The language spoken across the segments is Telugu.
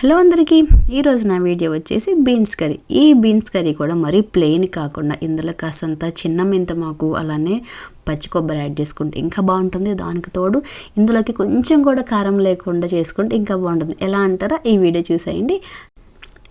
హలో అందరికీ ఈరోజు నా వీడియో వచ్చేసి బీన్స్ కర్రీ. ఈ బీన్స్ కర్రీ కూడా మరీ ప్లెయిన్ కాకుండా ఇందులో కాసంత చిన్న మెంతమాకు అలానే పచ్చి కొబ్బరి యాడ్ చేసుకుంటే ఇంకా బాగుంటుంది. దానికి తోడు ఇందులోకి కొంచెం కూడా కారం లేకుండా చేసుకుంటే ఇంకా బాగుంటుంది. ఎలా అంటారా? ఈ వీడియో చూసేయండి.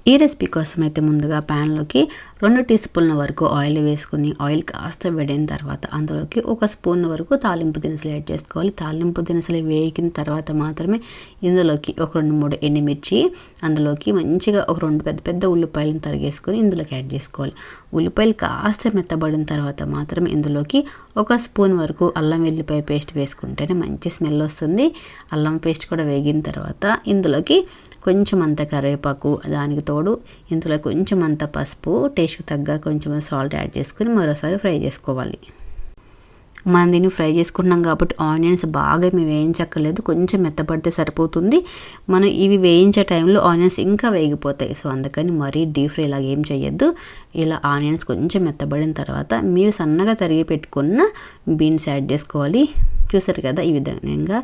ఈ రెసిపీ కోసం అయితే ముందుగా ప్యాన్లోకి రెండు టీ స్పూన్ల వరకు ఆయిల్ వేసుకుని ఆయిల్ కాస్త వేడిన తర్వాత అందులోకి ఒక స్పూన్ వరకు తాలింపు దినుసులు యాడ్ చేసుకోవాలి. తాలింపు దినుసులు వేగిన తర్వాత మాత్రమే ఇందులోకి ఒక రెండు మూడు ఎండుమిర్చి అందులోకి మంచిగా ఒక రెండు పెద్ద పెద్ద ఉల్లిపాయలను తరిగేసుకొని ఇందులోకి యాడ్ చేసుకోవాలి. ఉల్లిపాయలు కాస్త మెత్తబడిన తర్వాత మాత్రమే ఇందులోకి ఒక స్పూన్ వరకు అల్లం వెల్లిపాయ పేస్ట్ వేసుకుంటేనే మంచి స్మెల్ వస్తుంది. అల్లం పేస్ట్ కూడా వేగిన తర్వాత ఇందులోకి కొంచెం అంత కరివేపాకు దానికి తోడు ఇందులో కొంచెం అంత పసుపు టేస్ట్కి తగ్గ కొంచెం సాల్ట్ యాడ్ చేసుకుని మరోసారి ఫ్రై చేసుకోవాలి. మనం దీన్ని ఫ్రై చేసుకుంటున్నాం కాబట్టి ఆనియన్స్ బాగా మేము వేయించక్కర్లేదు కొంచెం మెత్తపడితే సరిపోతుంది. మనం ఇవి వేయించే టైంలో ఆనియన్స్ ఇంకా వేగిపోతాయి. సో అందుకని మరీ డీప్ ఫ్రై ఇలాగ ఏం చేయొద్దు ఇలా ఆనియన్స్ కొంచెం మెత్తబడిన తర్వాత మీరు సన్నగా తరిగి పెట్టుకున్న బీన్స్ యాడ్ చేసుకోవాలి. చూసారు కదా ఈ విధంగా.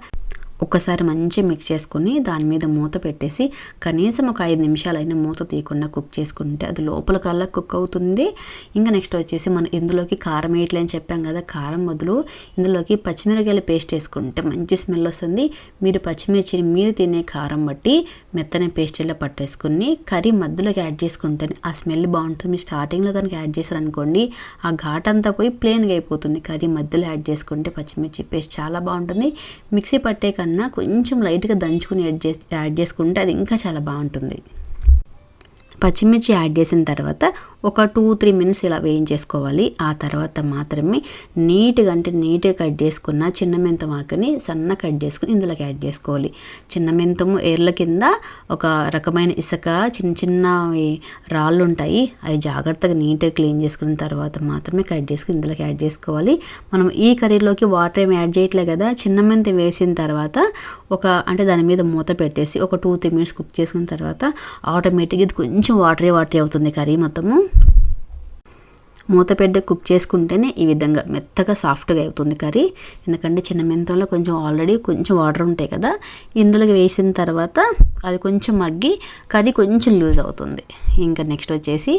ఒక్కసారి మంచి మిక్స్ చేసుకుని దాని మీద మూత పెట్టేసి కనీసం ఒక ఐదు నిమిషాలైనా మూత తీయకుండా కుక్ చేసుకుంటే అది లోపల కల్లా కుక్ అవుతుంది. ఇంకా నెక్స్ట్ వచ్చేసి మనం ఇందులోకి కారం వేయట్లే అని చెప్పాం కదా కారం బదులు ఇందులోకి పచ్చిమిరకాయల పేస్ట్ వేసుకుంటే మంచి స్మెల్ వస్తుంది. మీరు పచ్చిమిర్చిని మీరు తినే కారం బట్టి మెత్తని పేస్ట్ ఇలా పట్టేసుకుని కర్రీ మధ్యలోకి యాడ్ చేసుకుంటే ఆ స్మెల్ బాగుంటుంది. మీరు స్టార్టింగ్లో కనుక యాడ్ చేశారనుకోండి ఆ ఘాట్ అంతా పోయి ప్లేన్గా అయిపోతుంది. కర్రీ మధ్యలో యాడ్ చేసుకుంటే పచ్చిమిర్చి పేస్ట్ చాలా బాగుంటుంది. మిక్సీ పట్టే కన్నా కొంచెం లైట్గా దంచుకుని యాడ్ చేసి యాడ్ చేసుకుంటే అది ఇంకా చాలా బాగుంటుంది. పచ్చిమిర్చి యాడ్ చేసిన తర్వాత ఒక టూ త్రీ మినిట్స్ ఇలా వేయించేసుకోవాలి. ఆ తర్వాత మాత్రమే నీట్గా అంటే నీట్గా కట్ చేసుకున్న చిన్న మెంతం ఆకుని సన్న కట్ చేసుకుని ఇందులోకి యాడ్ చేసుకోవాలి. చిన్న మెంతము ఏర్ల కింద ఒక రకమైన ఇసుక చిన్న చిన్న రాళ్ళు ఉంటాయి. అవి జాగ్రత్తగా నీట్గా క్లీన్ చేసుకున్న తర్వాత మాత్రమే కట్ చేసుకుని ఇందులోకి యాడ్ చేసుకోవాలి. మనం ఈ కర్రీలోకి వాటర్ ఏమి యాడ్ చేయట్లే కదా చిన్న మెంతం వేసిన తర్వాత ఒక అంటే దాని మీద మూత పెట్టేసి ఒక టూ త్రీ మినిట్స్ కుక్ చేసుకున్న తర్వాత ఆటోమేటిక్గా ఇది కొంచెం వాటరీ వాటరీ అవుతుంది కర్రీ మొత్తము. మూత పెట్టి కుక్ చేసుకుంటేనే ఈ విధంగా మెత్తగా సాఫ్ట్గా అవుతుంది కర్రీ. ఎందుకంటే చిన్న మెంతంలో కొంచెం ఆల్రెడీ కొంచెం వాటర్ ఉంటాయి కదా ఇందులోకి వేసిన తర్వాత అది కొంచెం మగ్గి కర్రీ కొంచెం లూజ్ అవుతుంది. ఇంకా నెక్స్ట్ వచ్చేసి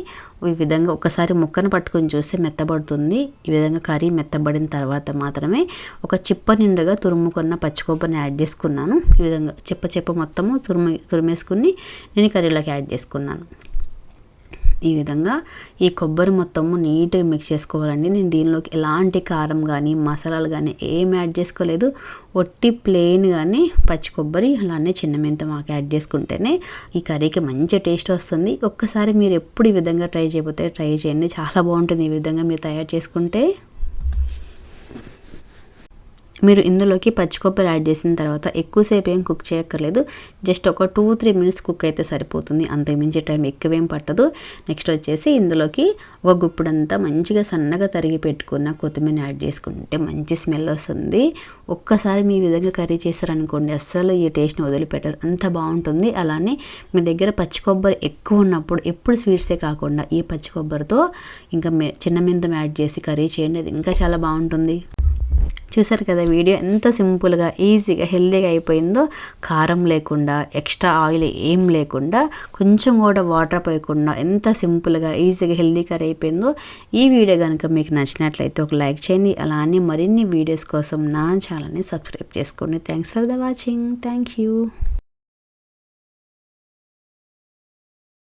ఈ విధంగా ఒకసారి ముక్కను పట్టుకొని చూస్తే మెత్తబడుతుంది. ఈ విధంగా కర్రీ మెత్తబడిన తర్వాత మాత్రమే ఒక చిప్ప నిండుగా తురుముకున్న పచ్చి కొబ్బరిని యాడ్ చేసుకున్నాను. ఈ విధంగా చిప్ప చిప్ప మొత్తము తురుము తురిమేసుకుని నేను కర్రీలోకి యాడ్ చేసుకున్నాను. ఈ విధంగా ఈ కొబ్బరి మొత్తము నీట్గా మిక్స్ చేసుకోవాలండి. నేను దీనిలోకి ఎలాంటి కారం కానీ మసాలాలు కానీ ఏం యాడ్ చేసుకోలేదు. ఒట్టి ప్లెయిన్ కానీ పచ్చి కొబ్బరి అలానే చిన్న మెంత మాకు యాడ్ చేసుకుంటేనే ఈ కర్రీకి మంచి టేస్ట్ వస్తుంది. ఒక్కసారి మీరు ఎప్పుడు ఈ విధంగా ట్రై చేయకపోతే ట్రై చేయండి. చాలా బాగుంటుంది ఈ విధంగా మీరు తయారు చేసుకుంటే. మీరు ఇందులోకి పచ్చి కొబ్బరి యాడ్ చేసిన తర్వాత ఎక్కువసేపు ఏం కుక్ చేయక్కర్లేదు. జస్ట్ ఒక టూ త్రీ మినిట్స్ కుక్ అయితే సరిపోతుంది. అంతకుమించి టైం ఎక్కువేం పట్టదు. నెక్స్ట్ వచ్చేసి ఇందులోకి ఒక గుప్పుడంతా మంచిగా సన్నగా తరిగి పెట్టుకున్న కొత్తిమీర యాడ్ చేసుకుంటే మంచి స్మెల్ వస్తుంది. ఒక్కసారి మీ విధంగా కర్రీ చేశారనుకోండి అస్సలు ఈ టేస్ట్ని వదిలిపెట్టరు. అంత బాగుంటుంది. అలానే మీ దగ్గర పచ్చి కొబ్బరి ఎక్కువ ఉన్నప్పుడు ఎప్పుడు స్వీట్సే కాకుండా ఈ పచ్చి కొబ్బరితో ఇంకా చిన్న మెంతం యాడ్ చేసి కర్రీ చేయండి. అది ఇంకా చాలా బాగుంటుంది. చూసారు కదా వీడియో ఎంత సింపుల్గా ఈజీగా హెల్దీగా అయిపోయిందో. కారం లేకుండా ఎక్స్ట్రా ఆయిల్ ఏం లేకుండా కొంచెం కూడా వాటర్ పోయకుండా ఎంత సింపుల్గా ఈజీగా హెల్దీ కర్రీ అయిపోయిందో. ఈ వీడియో కనుక మీకు నచ్చినట్లయితే ఒక లైక్ చేయండి. అలానే మరిన్ని వీడియోస్ కోసం నా ఛానల్ని సబ్స్క్రైబ్ చేసుకోండి. Thanks for the watching. Thank you.